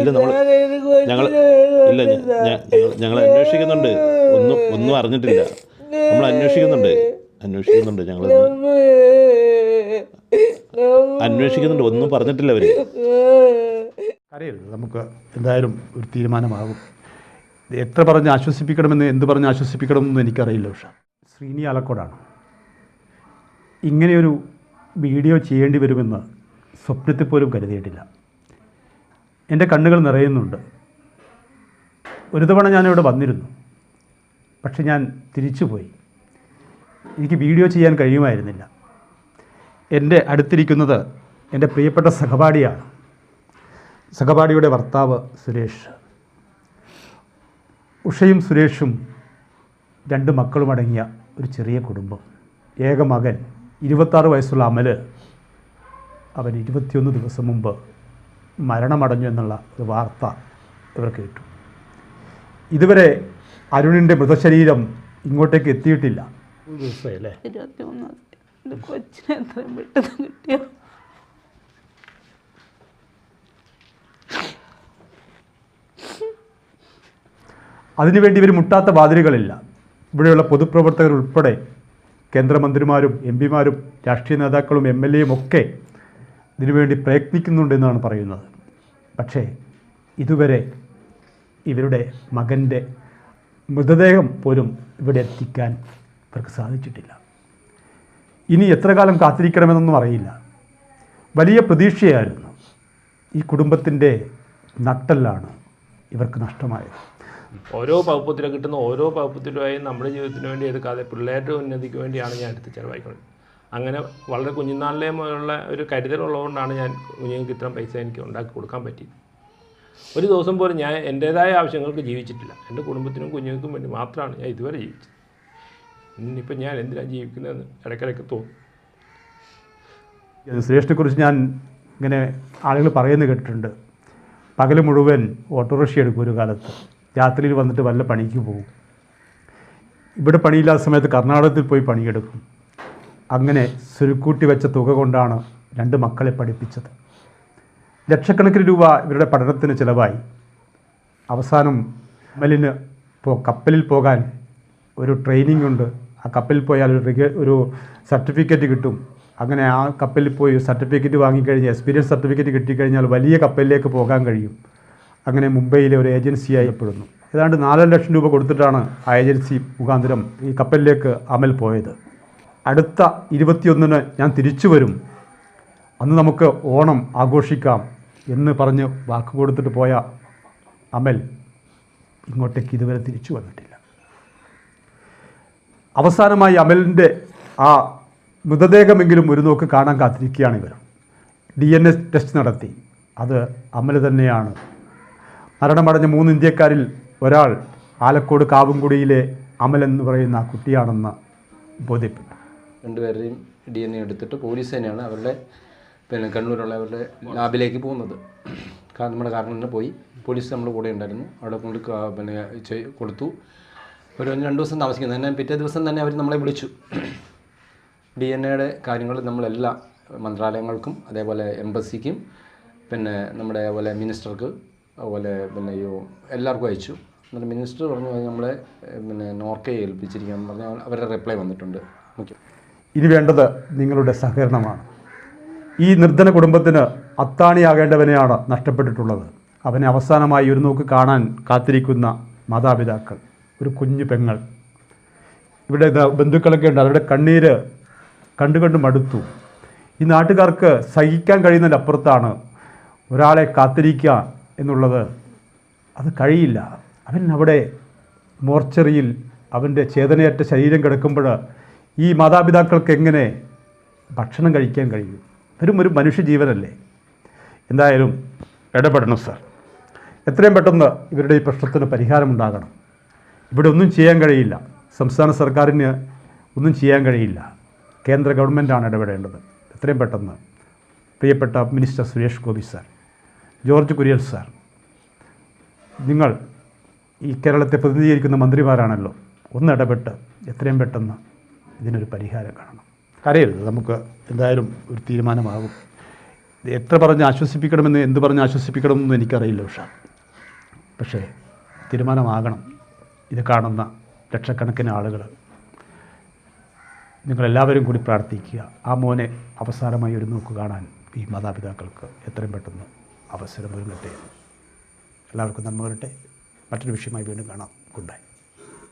ഇല്ല നമ്മൾ ഞങ്ങൾ ഇല്ല ഞങ്ങൾ അന്വേഷിക്കുന്നുണ്ട്. ഒന്നും ഒന്നും അറിഞ്ഞിട്ടില്ല. നമ്മൾ അന്വേഷിക്കുന്നുണ്ട്. അന്വേഷിക്കുന്നുണ്ട് ഞങ്ങൾ അന്വേഷിക്കുന്നുണ്ട്. ഒന്നും പറഞ്ഞിട്ടില്ല അവർ അറിയരുത് നമുക്ക് എന്തായാലും ഒരു തീരുമാനമാകും. എത്ര പറഞ്ഞ് ആശ്വസിപ്പിക്കണമെന്ന് എന്ത് പറഞ്ഞ് ആശ്വസിപ്പിക്കണമെന്ന് എനിക്കറിയില്ല പക്ഷേ ശ്രീനി ആലക്കോടാണ്. ഇങ്ങനെയൊരു വീഡിയോ ചെയ്യേണ്ടി വരുമെന്ന് സ്വപ്നത്തിൽ പോലും കരുതിയിട്ടില്ല. എന്റെ കണ്ണുകൾ നിറയുന്നുണ്ട്. ഒരു തവണ ഞാനിവിടെ വന്നിരുന്നു. പക്ഷെ ഞാൻ തിരിച്ചു പോയി എനിക്ക് വീഡിയോ ചെയ്യാൻ കഴിയുമായിരുന്നില്ല. എന്റെ അടുത്തിരിക്കുന്നത് എന്റെ പ്രിയപ്പെട്ട സഹപാഠിയാണ്. സഹപാഠിയുടെ ഭർത്താവ് സുരേഷ്. ഉഷയും സുരേഷും രണ്ട് മക്കളുമടങ്ങിയ ഒരു ചെറിയ കുടുംബം. ഏക മകൻ ഇരുപത്താറ് വയസ്സുള്ള അമൽ. അവൻ ഇരുപത്തിയൊന്ന് ദിവസം മുമ്പ് മരണമടഞ്ഞു എന്നുള്ള ഒരു വാർത്ത ഇവർ കേട്ടു. ഇതുവരെ അരുണിന്റെ മൃതശരീരം ഇങ്ങോട്ടേക്ക് എത്തിയിട്ടില്ല. അതിനുവേണ്ടി ഇവർ മുട്ടാത്ത വാതിലുകളില്ല. ഇവിടെയുള്ള പൊതുപ്രവർത്തകർ ഉൾപ്പെടെ കേന്ദ്രമന്ത്രിമാരും എം പിമാരും രാഷ്ട്രീയ നേതാക്കളും എം എൽ എയും ഒക്കെ ഇതിനുവേണ്ടി പ്രയത്നിക്കുന്നുണ്ടെന്നാണ് പറയുന്നത്. പക്ഷേ ഇതുവരെ ഇവരുടെ മകന്റെ മൃതദേഹം പോലും ഇവിടെ എത്തിക്കാൻ ഇവർക്ക് സാധിച്ചിട്ടില്ല. ഇനി എത്ര കാലം കാത്തിരിക്കണമെന്നൊന്നും അറിയില്ല. വലിയ പ്രതീക്ഷയായിരുന്നു. ഈ കുടുംബത്തിന്റെ നട്ടല്ലാണ് ഇവർക്ക് നഷ്ടമായത്. ഓരോ പകുപ്പത്തിലും കിട്ടുന്ന ഓരോ പകുപ്പത്തിലുമായി നമ്മുടെ ജീവിതത്തിന് വേണ്ടി എടുക്കാതെ പിള്ളേരുടെ ഉന്നതിക്ക് വേണ്ടിയാണ് ഞാൻ എടുത്ത് ചിലവായിക്കുന്നത് അങ്ങനെ വളരെ കുഞ്ഞുനാളിലെ മുതലുള്ള ഒരു കരുതലുള്ളതുകൊണ്ടാണ് ഞാൻ കുഞ്ഞുങ്ങൾക്ക് ഇത്രയും പൈസ എനിക്ക് ഉണ്ടാക്കി കൊടുക്കാൻ പറ്റിയത് ഒരു ദിവസം പോലും ഞാൻ എന്റേതായ ആവശ്യങ്ങൾക്ക് ജീവിച്ചിട്ടില്ല. എന്റെ കുടുംബത്തിനും കുഞ്ഞുങ്ങൾക്കും വേണ്ടി മാത്രമാണ് ഞാൻ ഇതുവരെ ജീവിച്ചത്. ഇന്നിപ്പോൾ ഞാൻ എന്തിനാണ് ജീവിക്കുന്നതെന്ന് ഇടയ്ക്കിടയ്ക്ക് തോന്നും. സുരേഷിനെക്കുറിച്ച് ഞാൻ ഇങ്ങനെ ആളുകൾ പറയുന്നത് കേട്ടിട്ടുണ്ട്. പകൽ മുഴുവൻ ഓട്ടോറിക്ഷ എടുക്കും ഒരു കാലത്ത്. രാത്രിയിൽ വന്നിട്ട് വല്ല പണിക്ക് പോകും. ഇവിടെ പണിയില്ലാത്ത സമയത്ത് കർണാടകത്തിൽ പോയി പണിയെടുക്കും. അങ്ങനെ സുരുക്കൂട്ടി വെച്ച തുക കൊണ്ടാണ് രണ്ട് മക്കളെ പഠിപ്പിച്ചത്. ലക്ഷക്കണക്കിന് രൂപ ഇവരുടെ പഠനത്തിന് ചിലവായി. അവസാനം അമലിന് ഇപ്പോൾ കപ്പലിൽ പോകാൻ ഒരു ട്രെയിനിങ് ഉണ്ട്. ആ കപ്പലിൽ പോയാൽ ഒരു ഒരു സർട്ടിഫിക്കറ്റ് കിട്ടും. അങ്ങനെ ആ കപ്പലിൽ പോയി സർട്ടിഫിക്കറ്റ് വാങ്ങിക്കഴിഞ്ഞാൽ എക്സ്പീരിയൻസ് സർട്ടിഫിക്കറ്റ് കിട്ടിക്കഴിഞ്ഞാൽ വലിയ കപ്പലിലേക്ക് പോകാൻ കഴിയും. അങ്ങനെ മുംബൈയിലെ ഒരു ഏജൻസിയായി പെടുന്നു ഏതാണ്ട് നാലര ലക്ഷം രൂപ കൊടുത്തിട്ടാണ് ആ ഏജൻസി മുഖാന്തരം ഈ കപ്പലിലേക്ക് അമൽ പോയത്. അടുത്ത ഇരുപത്തിയൊന്നിന് ഞാൻ തിരിച്ചു വരും. അന്ന് നമുക്ക് ഓണം ആഘോഷിക്കാം എന്ന് പറഞ്ഞ് വാക്ക് കൊടുത്തിട്ട് പോയ അമൽ ഇങ്ങോട്ടേക്ക് ഇതുവരെ തിരിച്ചു വന്നിട്ടില്ല. അവസാനമായി അമലിന്റെ ആ മൃതദേഹമെങ്കിലും ഒരു നോക്ക് കാണാൻ കാത്തിരിക്കുകയാണ് ഇവർ. ഡി എൻ എസ് ടെസ്റ്റ് നടത്തി. അത് അമൽ തന്നെയാണ്. മരണമടഞ്ഞ മൂന്ന് ഇന്ത്യക്കാരിൽ ഒരാൾ ആലക്കോട് കാവുംകുടിയിലെ അമൽ എന്ന് പറയുന്ന കുട്ടിയാണെന്ന് ബോധ്യപ്പെട്ടു. രണ്ടുപേരുടെയും ഡി എൻ എ എടുത്തിട്ട് പോലീസ് തന്നെയാണ് അവരുടെ പിന്നെ കണ്ണൂരുള്ള അവരുടെ ലാബിലേക്ക് പോകുന്നത്. നമ്മുടെ തന്നെ പോയി. പോലീസ് നമ്മുടെ കൂടെ ഉണ്ടായിരുന്നു. അവിടെ കൊണ്ട് പിന്നെ കൊടുത്തു. ഒരു രണ്ട് ദിവസം താമസിക്കുന്നു. തന്നെ പിറ്റേ ദിവസം തന്നെ അവർ നമ്മളെ വിളിച്ചു. ഡി എൻ എയുടെ കാര്യങ്ങൾ നമ്മളെല്ലാ മന്ത്രാലയങ്ങൾക്കും അതേപോലെ എംബസിക്കും പിന്നെ നമ്മുടെ അതുപോലെ മിനിസ്റ്റർക്ക് അതുപോലെ പിന്നെ യോ എല്ലാവർക്കും അയച്ചു. എന്നിട്ട് മിനിസ്റ്റർ പറഞ്ഞു നമ്മളെ പിന്നെ നോർക്കയെ ഏൽപ്പിച്ചിരിക്കുകയെന്ന് പറഞ്ഞാൽ അവരുടെ റിപ്ലൈ വന്നിട്ടുണ്ട്. മുഖ്യം ഇനി വേണ്ടത് നിങ്ങളുടെ സഹകരണമാണ്. ഈ നിർധന കുടുംബത്തിന് അത്താണിയാകേണ്ടവനെയാണ് നഷ്ടപ്പെട്ടിട്ടുള്ളത്. അവനെ അവസാനമായി ഒരു നോക്ക് കാണാൻ കാത്തിരിക്കുന്ന മാതാപിതാക്കൾ ഒരു കുഞ്ഞു പെങ്ങൾ. ഇവിടെ ബന്ധുക്കളൊക്കെ ഉണ്ട്. അവരുടെ കണ്ണീര് കണ്ടു കണ്ടു മടുത്തു. ഈ നാട്ടുകാർക്ക് സഹിക്കാൻ കഴിയുന്നതിന്റെ അപ്പുറത്താണ് ഒരാളെ കാത്തിരിക്കുക എന്നുള്ളത്. അത് കഴിയില്ല. അവൻ അവിടെ മോർച്ചറിയിൽ അവന്റെ ചേതനയറ്റ ശരീരം കിടക്കുമ്പോൾ ഈ മാതാപിതാക്കൾക്ക് എങ്ങനെ ഭക്ഷണം കഴിക്കാൻ കഴിയും? വെറും ഒരു മനുഷ്യജീവനല്ലേ? എന്തായാലും ഇടപെടണം സർ. എത്രയും പെട്ടെന്ന് ഇവരുടെ ഈ പ്രശ്നത്തിന് പരിഹാരമുണ്ടാകണം. ഇവിടെ ഒന്നും ചെയ്യാൻ കഴിയില്ല. സംസ്ഥാന സർക്കാരിന് ഒന്നും ചെയ്യാൻ കഴിയില്ല. കേന്ദ്ര ഗവൺമെന്റാണ് ഇടപെടേണ്ടത്. എത്രയും പെട്ടെന്ന്. പ്രിയപ്പെട്ട minister Suresh Gopi sir. George Kurian sir. നിങ്ങൾ ഈ കേരളത്തെ പ്രതിനിധീകരിക്കുന്ന മന്ത്രിമാരാണല്ലോ. ഒന്ന് ഇടപെട്ട് എത്രയും പെട്ടെന്ന് ഇതിനൊരു പരിഹാരം കാണണം. കരയരുത് നമുക്ക് എന്തായാലും ഒരു തീരുമാനമാകും. എത്ര പറഞ്ഞ് ആശ്വസിപ്പിക്കണമെന്ന് എന്ത് പറഞ്ഞ് ആശ്വസിപ്പിക്കണമെന്ന് എനിക്കറിയില്ല ഉഷ. പക്ഷേ തീരുമാനമാകണം. ഇത് കാണുന്ന ലക്ഷക്കണക്കിന് ആളുകൾ നിങ്ങളെല്ലാവരും കൂടി പ്രാർത്ഥിക്കുക. ആ മോനെ അവസാനമായി ഒരു നോക്ക് കാണാൻ ഈ മാതാപിതാക്കൾക്ക് എത്രയും പെട്ടെന്ന് അവസരം ഒരുങ്ങട്ടെ എല്ലാവർക്കും നന്മ വരട്ടെ. മറ്റൊരു വിഷയമായി വീണ്ടും കാണാം. Good bye